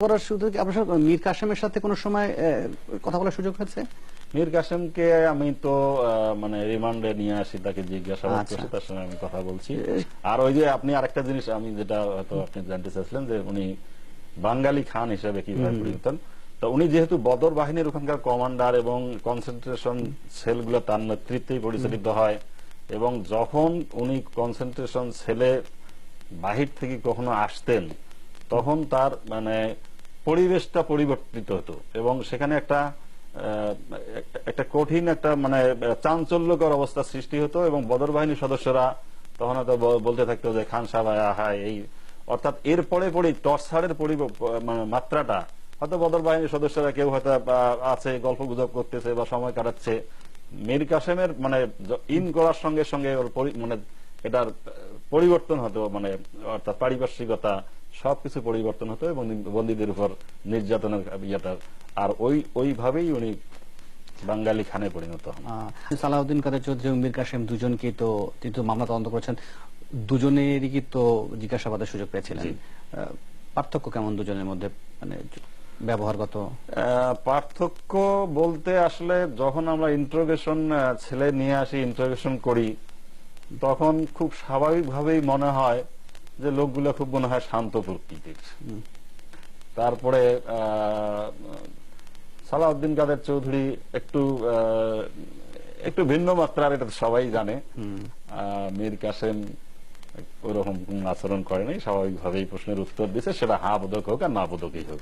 করার সুযোগ আপনার মীর কাসেমের সাথে কোনো সময় কথা বলার সুযোগ হয়েছে? মীর কাসেমকে আমি তো মানে রিমান্ডে নিয়ে আসি তাকে জিজ্ঞাসাবাদ আচ্ছা। করছি তার সঙ্গে আমি কথা বলছি। আর ওই যে আপনি আরেকটা জিনিস আমি যেটা হয়তো আপনি জানতে চাইছিলেন যে উনি বাঙালি খান হিসেবে কীভাবে পরিচিত তো উনি যেহেতু বদর বাহিনীর ওখানকার কমান্ডার এবং কনসেন্ট্রেশন সেলগুলো তার নেতৃত্বেই পরিচালিত হয় এবং যখন উনি কনসেন্ট্রেশন সেলে বাহির থেকে কখনো আসতেন তখন তার মানে পরিবেশটা পরিবর্তিত হতো এবং সেখানে একটা একটা কঠিন একটা মানে চাঞ্চল্যকর অবস্থা সৃষ্টি হতো এবং বদর বাহিনীর সদস্যরা তখন হয়তো বলতে থাকতো যে, খান সাহেব এই অর্থাৎ এর পরে পরে টর্চারের মানে মাত্রাটা, হয়তো বদর বাহিনীর সদস্যরা কেউ হয়তো আছে, গল্প গুজব করতেছে বা সময় কাটাচ্ছে। মীর কাসেমের মানে ইন করার সঙ্গে সঙ্গে মানে এটার পরিবর্তন হতো মানে অর্থাৎ পারিপার্শ্বিকতা সবকিছু পরিবর্তন হতো এবং বন্দীদের উপর নির্যাতনের ইয়েটা আর ওই ওইভাবেই উনি বাঙালি খানে পরিণত হন। সালাউদ্দিন কাদের চৌধুরী মীর কাসেম দুজনকে তো তিনি তো মামলা তদন্ত করেছেন। দুজনেরই কি তো জিজ্ঞাসাবাদের সুযোগ পেয়েছিলেন। পার্থক্য কেমন দুজনের মধ্যে মানে ব্যবহারগত? পার্থক্য বলতে আসলে যখন আমরা ইন্টারোগেশন ছেলে নিয়ে আসি ইন্টারোগেশন করি তখন খুব স্বাভাবিকভাবেই মনে হয় যে লোকগুলো খুব মনে হয় শান্ত প্রকৃতির। তারপরে সালাউদ্দিন কাদের চৌধুরী একটু আহ, একটু ভিন্ন মাত্রার এটা সবাই জানে। আহ, মীর কাসেম ওরকম কোন আচরণ করেনি স্বাভাবিক স্বাভাবিকভাবেই প্রশ্নের উত্তর দিছে সেটা হা বোধক হোক আর না বোধকই হোক।